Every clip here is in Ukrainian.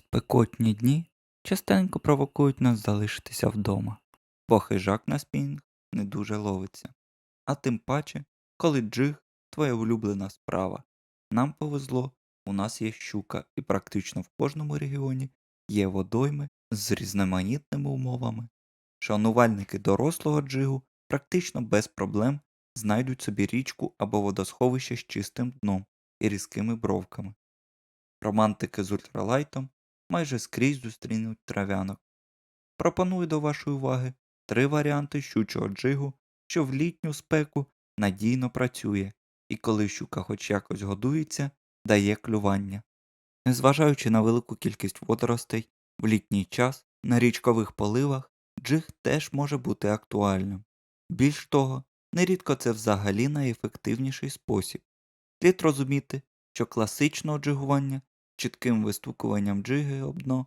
Спекотні дні частенько провокують нас залишитися вдома, бо хижак на спінг не дуже ловиться. А тим паче, коли джиг твоя улюблена справа. Нам повезло, у нас є щука, і практично в кожному регіоні є водойми з різноманітними умовами. Шанувальники дорослого джигу практично без проблем знайдуть собі річку або водосховище з чистим дном і різкими бровками. Романтики з ультралайтом майже скрізь зустрінуть трав'янок. Пропоную до вашої уваги три варіанти щучого джигу, що в літню спеку надійно працює і коли щука хоч якось годується, дає клювання. Незважаючи на велику кількість водоростей, в літній час на річкових поливах джиг теж може бути актуальним. Більш того, нерідко це взагалі найефективніший спосіб. Слід розуміти, що класичного джигування чітким вистукуванням джиги об дно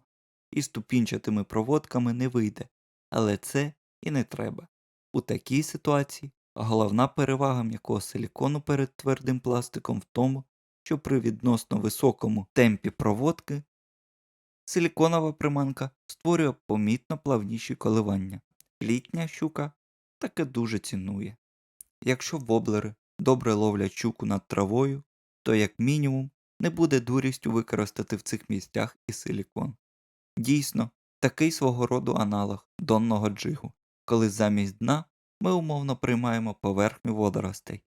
і ступінчатими проводками не вийде, але це і не треба. У такій ситуації головна перевага м'якого силікону перед твердим пластиком в тому, що при відносно високому темпі проводки силіконова приманка створює помітно плавніші коливання. Літня щука таке дуже цінує. Якщо воблери добре ловлять щуку над травою, то як мінімум не буде дурістю використати в цих місцях і силікон. Дійсно, такий свого роду аналог донного джигу, коли замість дна ми умовно приймаємо поверхню водоростей.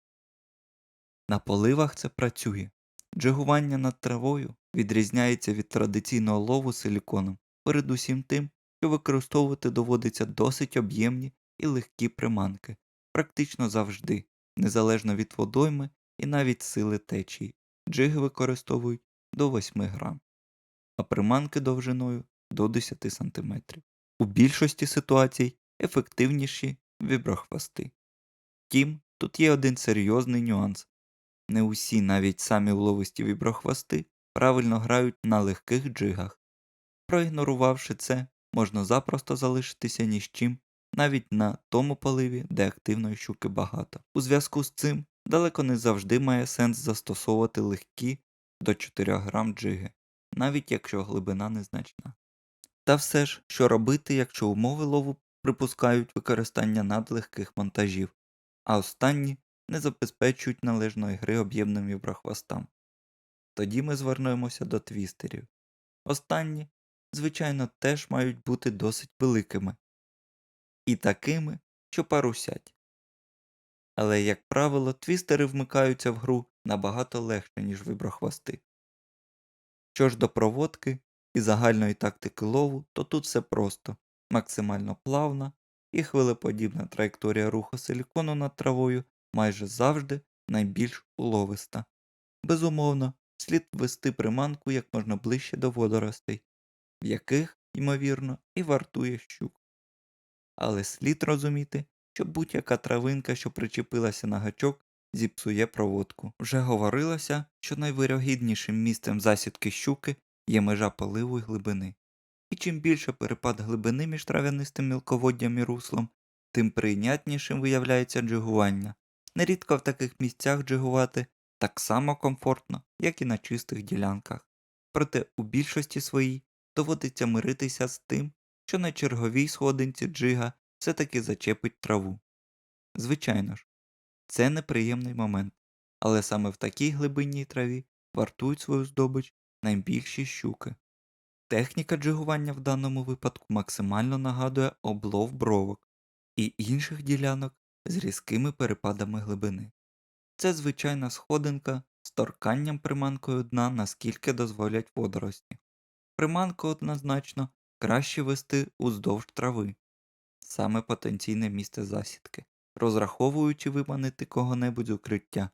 На поливах це працює. Джигування над травою відрізняється від традиційного лову силіконом, передусім тим, що використовувати доводиться досить об'ємні і легкі приманки, практично завжди, незалежно від водойми і навіть сили течії. Джиги використовують до 8 грам, а приманки довжиною до 10 см. У більшості ситуацій ефективніші віброхвости. Втім, тут є один серйозний нюанс. Не усі, навіть самі уловисті віброхвости, правильно грають на легких джигах. Проігнорувавши це, можна запросто залишитися ні з чим, навіть на тому поливі, де активної щуки багато. У зв'язку з цим далеко не завжди має сенс застосовувати легкі до 4 грам джиги, навіть якщо глибина незначна. Та все ж, що робити, якщо умови лову припускають використання надлегких монтажів, а останні не забезпечують належної гри об'ємним віброхвостам. Тоді ми звернемося до твістерів. Останні, звичайно, теж мають бути досить великими і такими, що парусять. Але, як правило, твістери вмикаються в гру набагато легше, ніж виброхвости. Що ж до проводки і загальної тактики лову, то тут все просто, максимально плавна і хвилеподібна траєкторія руху силікону над травою майже завжди найбільш уловиста. Безумовно, слід ввести приманку як можна ближче до водоростей, в яких, ймовірно, і вартує щук. Але слід розуміти, що будь-яка травинка, що причепилася на гачок, зіпсує проводку. Вже говорилося, що найвирогіднішим місцем засідки щуки є межа поливу й глибини. І чим більше перепад глибини між трав'янистим мілководдям і руслом, тим прийнятнішим виявляється джигування. Нерідко в таких місцях джигувати так само комфортно, як і на чистих ділянках. Проте у більшості своїй доводиться миритися з тим, що на черговій сходинці джига все-таки зачепить траву. Звичайно ж, це неприємний момент, але саме в такій глибинній траві вартують свою здобич найбільші щуки. Техніка джигування в даному випадку максимально нагадує облов бровок і інших ділянок з різкими перепадами глибини. Це звичайна сходинка з торканням приманкою дна, наскільки дозволять водорості. Приманку однозначно краще вести уздовж трави, саме потенційне місце засідки, розраховуючи виманити кого-небудь з укриття.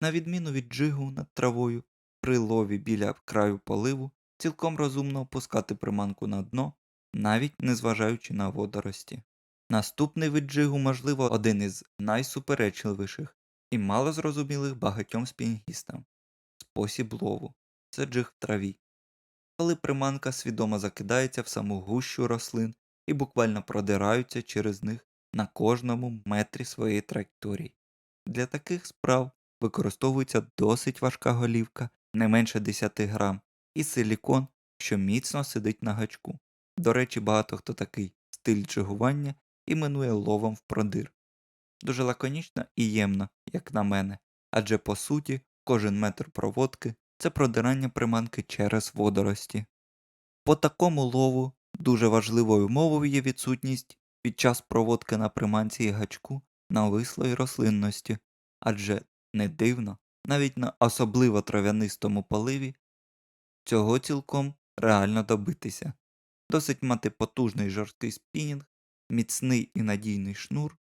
На відміну від джигу над травою, при лові біля краю поливу, цілком розумно опускати приманку на дно, навіть незважаючи на водорості. Наступний вид джигу, можливо, один із найсуперечливіших і мало зрозумілих багатьом спінгістам спосіб лову це джиг в траві. Коли приманка свідомо закидається в саму гущу рослин і буквально продираються через них на кожному метрі своєї траєкторії. Для таких справ використовується досить важка голівка, не менше 10 грам, і силікон що міцно сидить на гачку. До речі, багато хто такий стиль джигування іменує ловом в продир. Дуже лаконічно і ємно, як на мене, адже по суті кожен метр проводки це продирання приманки через водорості. По такому лову дуже важливою умовою є відсутність під час проводки на приманці і гачку навислої рослинності, адже не дивно, навіть на особливо трав'янистому поливі цього цілком реально добитися. Досить мати потужний жорсткий спінінг, міцний і надійний шнур,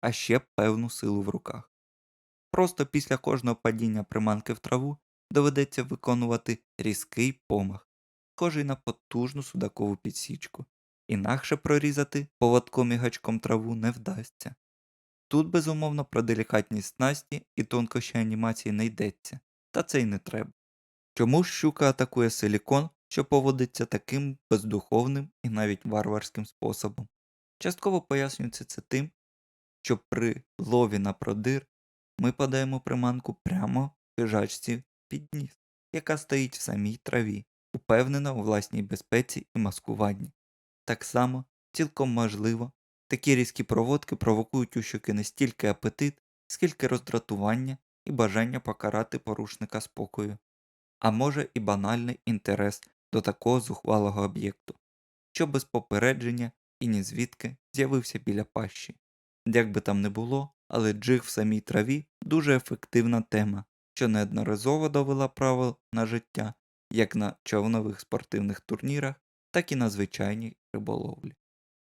а ще певну силу в руках. Просто після кожного падіння приманки в траву доведеться виконувати різкий помах, схожий на потужну судакову підсічку. Інакше прорізати поводком і гачком траву не вдасться. Тут, безумовно, про делікатність снасті і тонкощі анімації не йдеться, та це й не треба. Чому щука атакує силікон, що поводиться таким бездуховним і навіть варварським способом? Частково пояснюється це тим, що при лові на продир ми подаємо приманку прямо хижачці під ніс, яка стоїть в самій траві, упевнена у власній безпеці і маскуванні. Так само, цілком можливо, такі різкі проводки провокують у щуки не стільки апетит, скільки роздратування і бажання покарати порушника спокою, а може і банальний інтерес до такого зухвалого об'єкту, що без попередження і ні звідки з'явився біля пащі. Як би там не було, але джиг в самій траві дуже ефективна тема, що неодноразово довела право на життя як на човнових спортивних турнірах, так і на звичайній риболовлі.